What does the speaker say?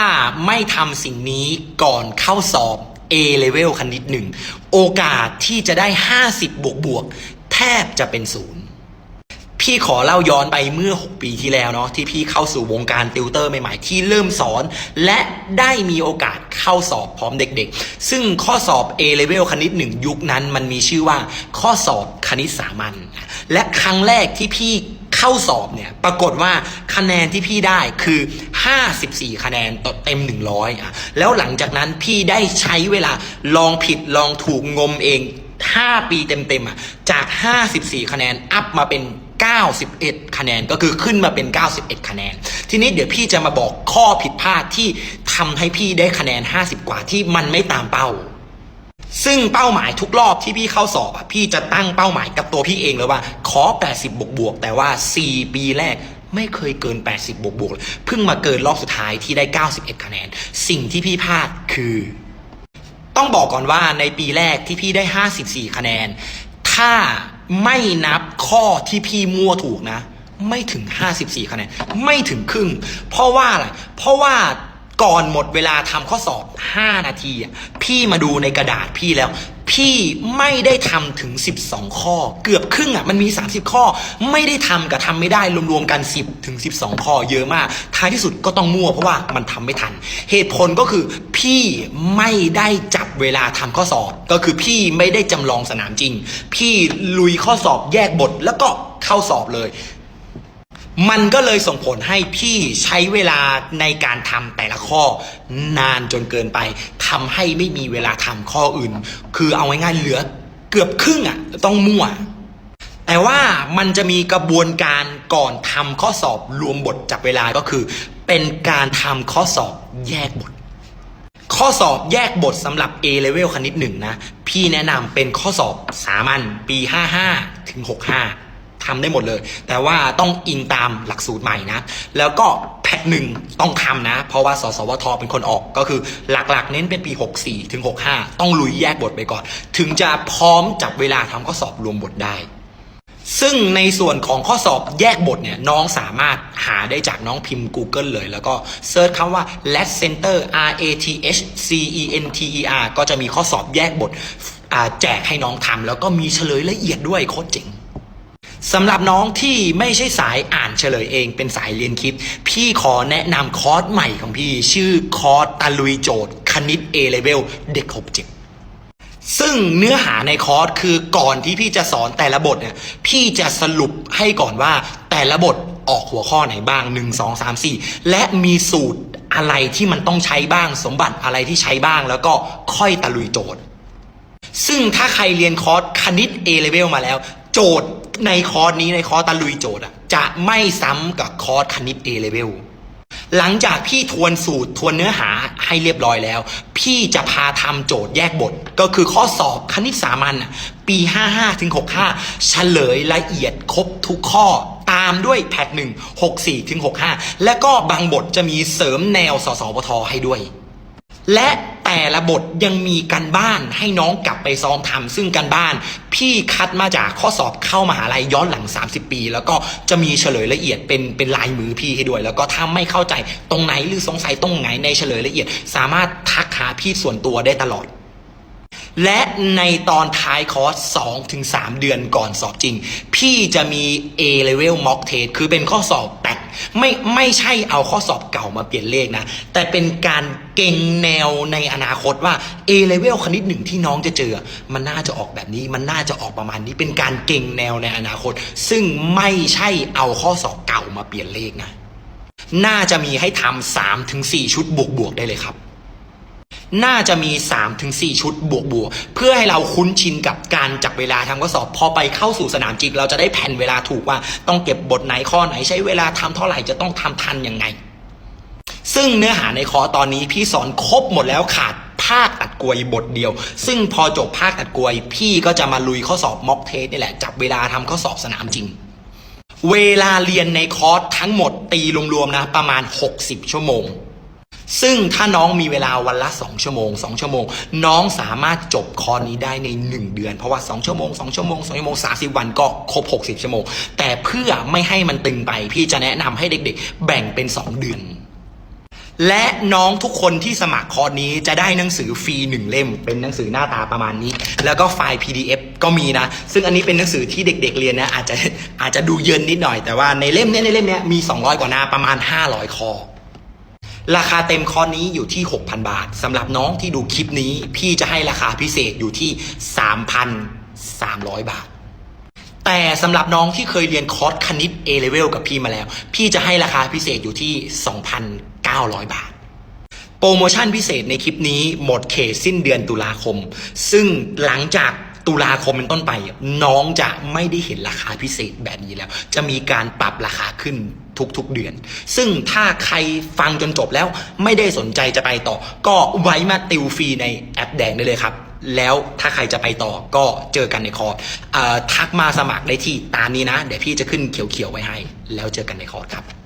าไม่ทำสิ่งนี้ก่อนเข้าสอบ A level คณิตหนึ่งโอกาสที่จะได้ 50 บวกบวกแทบจะเป็นศูนย์พี่ขอเล่าย้อนไปเมื่อ 6 ปีที่แล้วเนาะที่พี่เข้าสู่วงการติวเตอร์ใหม่ๆ ที่เริ่มสอน และได้มีโอกาสเข้าสอบพร้อมเด็กๆ ซึ่งข้อสอบ A level คณิต1ยุคนั้นมันมีชื่อว่าข้อสอบคณิตสามัญและครั้งแรกที่พี่ เข้าสอบเนี่ย ปรากฏว่าคะแนนที่พี่ได้คือ 54 คะแนนต่อเต็ม 100อะแล้วหลังจากนั้นพี่ได้ใช้เวลาลองผิดลองถูกงมเอง 5 ปีเต็มๆอะจาก 54 คะแนนอัพมาเป็น91 คะแนนก็คือขึ้นมาเป็น 91 คะแนน ทีนี้เดี๋ยวพี่จะมาบอกข้อผิดพลาดที่ทำให้พี่ได้คะแนน 50 กว่าที่มันไม่ตามเป้า ซึ่งเป้าหมายทุกรอบที่พี่เข้าสอบอะพี่จะตั้งเป้าหมายกับตัวพี่เองเลยว่า ขอ 80 บวกบวกแต่ว่า 4 ปีแรกไม่เคยเกิน 80 บวกบวกเลยเพิ่งมาเกินรอบสุดท้ายที่ได้ 91 คะแนน สิ่งที่พี่พลาดคือ ต้องบอกก่อนว่าในปีแรกที่พี่ได้ 54 คะแนน ถ้าไม่นับข้อที่พี่มั่วถูกนะ ไม่ถึง 54 คะแนน ไม่ถึงครึ่ง เพราะว่าอะไรเพราะว่า ก่อนหมดเวลาทำข้อสอบ 5 นาทีพี่มาดูในกระดาษพี่แล้ว พี่ไม่ได้ทำถึง 12 ข้อ เกือบครึ่งอะมันมี 30 ข้อ ไม่ได้ทำกับทำไม่ได้รวมๆกัน 10 ถึง 12 ข้อเยอะมาก ท้ายที่สุดก็ต้องมั่วเพราะว่ามันทำไม่ทัน เหตุผลก็คือพี่ไม่ได้จับเวลาทำข้อสอบ ก็คือพี่ไม่ได้จำลองสนามจริง พี่ลุยข้อสอบแยกบทแล้วก็เข้าสอบเลย มันก็เลยส่งผลให้พี่ใช้เวลาในการทำแต่ละข้อนานจนเกินไปทำให้ไม่มีเวลาทำข้ออื่น คือเอาง่ายๆเหลือเกือบครึ่งอะต้องมั่วแต่ว่ามันจะมีกระบวนการก่อนทำข้อสอบรวมบทจับเวลาก็คือ เป็นการทำข้อสอบแยกบท ข้อสอบแยกบทสำหรับ A level คณิตหนึ่งนะ พี่แนะนำเป็นข้อสอบสามัญปี 55 ถึง 65 ทำได้หมดเลย แต่ว่าต้องอิงตามหลักสูตรใหม่นะ แล้วก็แพทหนึ่งต้องทำนะ เพราะว่าสสวทเป็นคนออกก็คือหลักๆ เน้นเป็นปี 64 ถึง 65 ต้องลุยแยกบทไปก่อน ถึงจะพร้อมจับเวลาทำข้อสอบรวมบทได้ซึ่งในส่วนของข้อสอบแยกบทเนี่ยน้องสามารถหาได้จากน้องพิมพ์ Google เลย แล้วก็เซิร์ชคำว่า Lat Center R A T H C E N T E R ก็จะมีข้อสอบแยกบทแจกให้น้องทำแล้วก็มีเฉลยละเอียดด้วยโคตรเจ๋ง สำหรับน้องที่ไม่ใช่สายอ่านเฉลยเอง เป็นสายเรียนคลิป พี่ขอแนะนำคอร์สใหม่ของพี่ ชื่อคอร์สตะลุยโจทย์ คณิต A Level เด็ก67ซึ่งเนื้อหาในคอร์สคือก่อนที่พี่จะสอนแต่ละบทเนี่ยพี่จะสรุปให้ก่อนว่าแต่ละบทออกหัวข้อไหนบ้าง 1 2 3 4 และมีสูตรอะไรที่มันต้องใช้บ้าง สมบัติอะไรที่ใช้บ้าง แล้วก็ค่อยตะลุยโจทย์ ซึ่งถ้าใครเรียนคอร์สคณิต A level มาแล้ว โจทย์ในคอร์สนี้ในคอร์สตะลุยโจทย์อะจะไม่ซ้ำกับคอร์สคณิต A level หลังจากพี่ทวนสูตรทวนเนื้อหาให้เรียบร้อยแล้ว พี่จะพาทำโจทย์แยกบท ก็คือข้อสอบคณิตสามัญปี 55ถึง65 เฉลยละเอียดครบทุกข้อตามด้วยแพทหนึ่ง64ถึง65และก็บางบทจะมีเสริมแนวสสวทให้ด้วย และ แต่ละบทยังมีการบ้านให้น้องกลับไปซ้อมทำซึ่งการบ้าน พี่คัดมาจากข้อสอบเข้ามหาลัยย้อนหลัง 30 ปี แล้วก็จะมีเฉลยละเอียดเป็นเป็นลายมือพี่ให้ด้วย แล้วก็ถ้าไม่เข้าใจตรงไหนหรือสงสัยตรงไหนในเฉลยละเอียด สามารถทักหาพี่ส่วนตัวได้ตลอดและในตอนท้ายคอร์ส2ถึง3เดือนก่อนสอบจริง พี่จะมี A level mock test คือเป็นข้อสอบ ไม่ไม่ใช่เอาข้อสอบเก่ามาเปลี่ยนเลขนะ แต่เป็นการเก่งแนวในอนาคตว่า A level คณิตหนึ่งที่น้องจะเจอ มันน่าจะออกแบบนี้ มันน่าจะออกประมาณนี้ เป็นการเก่งแนวในอนาคต ซึ่งไม่ใช่เอาข้อสอบเก่ามาเปลี่ยนเลขนะ น่าจะมีให้ทำสามถึงสี่ชุดบวกๆได้เลยครับ น่าจะมี 3-4 ชุดบวกบวกๆเพื่อให้เราคุ้นชินกับการจับเวลาทำข้อสอบ พอไปเข้าสู่สนามจริงเราจะได้แผ่นเวลาถูกว่า ต้องเก็บบทไหนข้อไหนใช้เวลาทำเท่าไหร่จะต้องทำทันยังไง ซึ่งเนื้อหาในคอร์สตอนนี้พี่สอนครบหมดแล้วขาดภาคตัดกลวยบทเดียว ซึ่งพอจบภาคตัดกลวย พี่ก็จะมาลุยข้อสอบม็อกเทสนี่แหละจับเวลาทำข้อสอบสนามจริงเวลาเรียนในคอร์สทั้งหมดตีรวมๆนะประมาณ 60 ชั่วโมง ซึ่งถ้าน้องมีเวลาวันละ 2 ชั่วโมง 2 ชั่วโมง น้องสามารถจบคอร์สนี้ได้ใน 1 เดือน เพราะว่า 2 ชั่วโมง 2 ชั่วโมง 2 ชั่วโมง 30 วันก็ครบ 60 ชั่วโมง แต่เพื่อไม่ให้มันตึงไป พี่จะแนะนำให้เด็กๆ แบ่งเป็น 2 เดือนและน้องทุกคนที่สมัครคอร์สนี้จะได้หนังสือฟรีหนึ่งเล่ม เป็นหนังสือหน้าตาประมาณนี้ แล้วก็ไฟล์ PDF ก็มีนะ ซึ่งอันนี้เป็นหนังสือที่เด็ก ๆ เรียนนะอาจจะอาจจะดูเยินนิดหน่อยแต่ว่าในเล่มเนี้ยในเล่มเนี้ยมี 200 กว่าหน้าประมาณ 500 คอ ราคาเต็มคอร์สนี้อยู่ที่ 6,000 บาทสำหรับน้องที่ดูคลิปนี้ พี่จะให้ราคาพิเศษอยู่ที่ 3,300 บาท แต่สำหรับน้องที่เคยเรียนคอร์สคณิต A level กับพี่มาแล้ว พี่จะให้ราคาพิเศษอยู่ที่ 2,900 บาท โปรโมชั่นพิเศษในคลิปนี้หมดเขตสิ้นเดือนตุลาคม ซึ่งหลังจากตุลาคมเป็นต้นไป น้องจะไม่ได้เห็นราคาพิเศษแบบนี้แล้ว จะมีการปรับราคาขึ้น ทุกๆเดือน ซึ่งถ้าใครฟังจนจบแล้วไม่ได้สนใจจะไปต่อ ก็ไว้มาติวฟรีในแอปแดงได้เลยครับ แล้วถ้าใครจะไปต่อก็เจอกันในคอร์สทักมาสมัครได้ที่ตามนี้นะ เดี๋ยวพี่จะขึ้นเขียวๆไว้ให้ แล้วเจอกันในคอร์สครับ